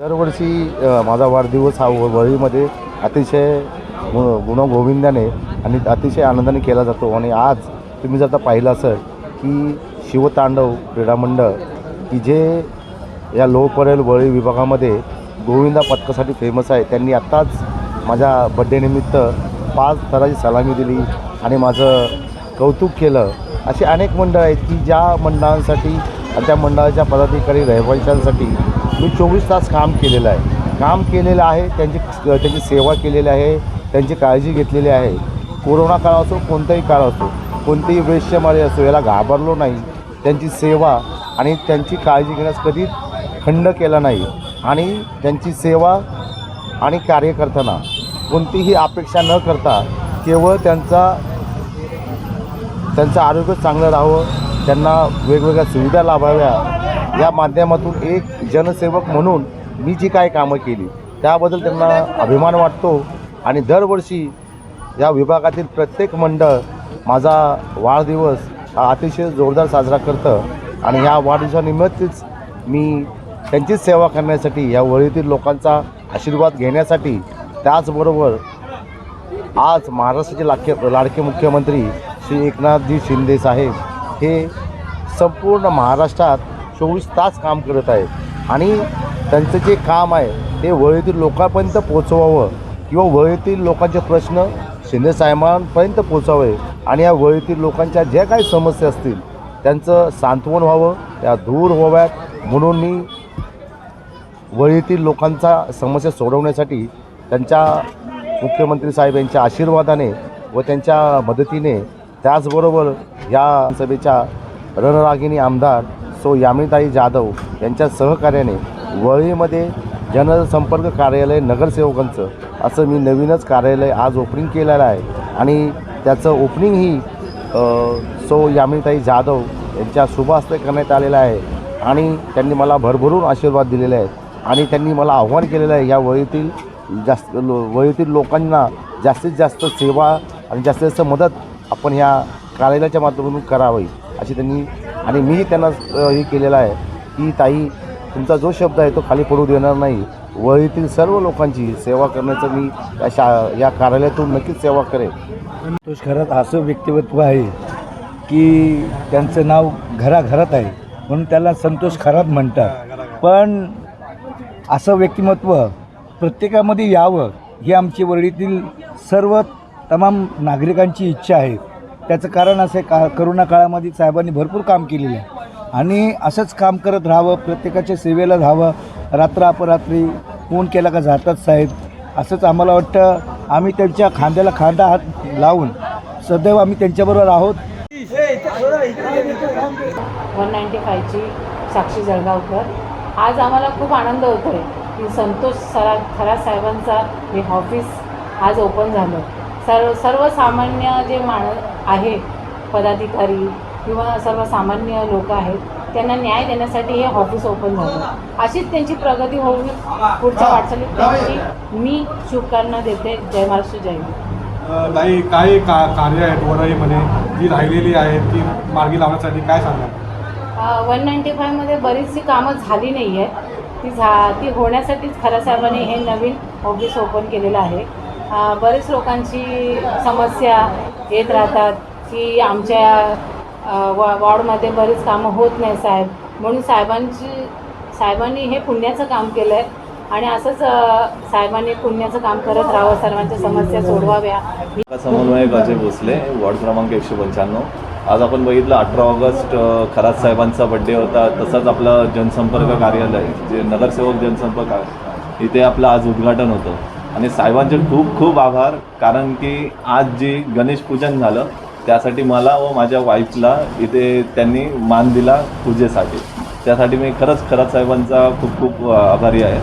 दरवर्षी माझा वाढदिवस हा वळीमध्ये अतिशय गु- गुणगोविंदाने आणि अतिशय आनंदाने केला जातो. आणि आज तुम्ही जर आता पाहिलं असं की शिवतांडव क्रीडा मंडळ की जे या लो वळी विभागामध्ये गोविंदा पथकासाठी फेमस आहे त्यांनी आत्ताच माझ्या बड्डेनिमित्त पाच थराची सलामी दिली आणि माझं कौतुक केलं. अशी अनेक मंडळ आहेत की ज्या मंडळांसाठी आणि त्या मंडळाच्या पदाधिकारी रहिवाशांसाठी मी चोवीस तास काम केलेलं आहे. काम केलेलं आहे त्यांची त्यांची सेवा केलेली आहे त्यांची काळजी घेतलेली आहे. कोरोना काळ असो कोणताही काळ असो कोणतेही वेश्यमारी असो याला घाबरलो नाही. त्यांची सेवा आणि त्यांची काळजी घेण्यास कधीच खंड केला नाही. आणि त्यांची सेवा आणि कार्य करताना कोणतीही अपेक्षा न करता केवळ त्यांचा त्यांचं आरोग्य चांगलं राहावं त्यांना वेगवेगळ्या सुविधा लाभाव्या या माध्यमातून एक जनसेवक म्हणून मी जी काय कामं केली त्याबद्दल त्यांना अभिमान वाटतो. आणि दरवर्षी या विभागातील प्रत्येक मंडळ माझा वाढदिवस हा अतिशय जोरदार साजरा करतं. आणि ह्या वाढदिवसानिमित्तच मी त्यांचीच सेवा करण्यासाठी या वळीतील लोकांचा आशीर्वाद घेण्यासाठी त्याचबरोबर आज महाराष्ट्राचे लाडके लाडके मुख्यमंत्री श्री एकनाथजी शिंदे साहेब हे संपूर्ण महाराष्ट्रात चोवीस तास काम करत आहेत. आणि त्यांचं जे काम आहे ते वळीतील लोकांपर्यंत पोचवावं किंवा वळीतील लोकांचे प्रश्न शिंदे साहेबांपर्यंत पोचावे आणि या वळीतील लोकांच्या ज्या काही समस्या असतील त्यांचं सांत्वन व्हावं त्या दूर व्हाव्यात. म्हणून मी वळीतील लोकांचा समस्या सोडवण्यासाठी त्यांच्या मुख्यमंत्री साहेब यांच्या आशीर्वादाने व त्यांच्या मदतीने त्याचबरोबर या सभेच्या रणरागिणी आमदार सो यामिनीताई जाधव यांच्या सहकार्याने वळीमध्ये जनसंपर्क कार्यालय नगरसेवकांचं असं मी नवीनच कार्यालय आज ओपनिंग केलेलं आहे. आणि त्याचं ओपनिंगही सो यामिनीताई जाधव यांच्या शुभहस्ते करण्यात आलेलं आहे. आणि त्यांनी मला भरभरून आशीर्वाद दिलेले आहेत. आणि त्यांनी मला आव्हान केलेलं आहे या वळीतील जास्त लो वळीतील लोकांना जास्तीत जास्त सेवा आणि जास्तीत जास्त मदत आपण ह्या कार्यालयाच्या माध्यमातून करावी अशी त्यांनी आणि मी त्यांना हे केलेलं आहे की ताई तुमचा जो शब्द आहे तो खाली पडू देणार नाही. वळीतील सर्व लोकांची सेवा करण्याचं मी या शा या कार्यालयातून नक्कीच सेवा करेन. संतोष खरात असं व्यक्तिमत्व आहे की त्यांचं नाव घराघरात आहे. म्हणून त्याला संतोष खरात म्हणतात. पण असं व्यक्तिमत्व प्रत्येकामध्ये यावं ही आमची वरळीतील सर्व तमाम नागरिकांची इच्छा आहे. त्याचं कारण असं का करोना काळामध्ये साहेबांनी भरपूर काम केलेलं आहे. आणि असंच काम करत राहावं प्रत्येकाच्या सेवेला राहावं रात्र अपरात्री फोन केला का जातात साहेब. असंच आम्हाला वाटतं आम्ही त्यांच्या खांद्याला खांदा हात लावून सदैव आम्ही त्यांच्याबरोबर आहोत. वन नाईंटी फायची साक्षी जळगावकर. आज आम्हाला खूप आनंद होतो आहे की संतोष सरा खरा साहेबांचा हे ऑफिस आज ओपन झालं. सर्व सर्वसामान्य जे माण आहे पदाधिकारी किंवा सर्वसामान्य लोक आहेत त्यांना न्याय देण्यासाठी हे ऑफिस ओपन झालं. अशीच त्यांची प्रगती होऊन पुढच्या वाटचालीत त्यांची मी शुभकामना देते. जय महाराष्ट्र जय ताई काय का कार्य आहेत वरळीमध्ये जी राहिलेली आहेत ती मार्गी लावण्यासाठी काय सांगाल? वन नाईंटी फायमध्ये बरीचशी कामं झाली नाही आहेत ती झा ती होण्यासाठीच खऱ्या साहेबांनी हे नवीन ऑफिस ओपन केलेलं आहे. बरेच लोकांची समस्या येत राहतात की आमच्या वॉ वॉर्डमध्ये बरीच कामं होत नाही साहेब. म्हणून साहेबांची साहेबांनी हे पुण्याचं काम केलं आहे आणि असंच साहेबांनी पुण्याचं काम करत राहावं सर्वांच्या समस्या सोडवाव्या. समन्वयक अजय भोसले वॉर्ड क्रमांक एकशे पंच्याण्णव. आज आपण बघितलं अठरा ऑगस्ट अ, खरात साहेबांचा बड्डे होता. तसंच आपलं जनसंपर्क कार्यालय जे नगरसेवक जनसंपर्क इथे आपलं आज उद्घाटन होतं. आणि साहेबांचे खूप खूप आभार कारण की आज जी गणेश पूजन झालं त्यासाठी मला व माझ्या वाईफला इथे त्यांनी मान दिला पूजेसाठी. त्यासाठी मी खरंच खरंच साहेबांचा खूप खूप आभारी आहे.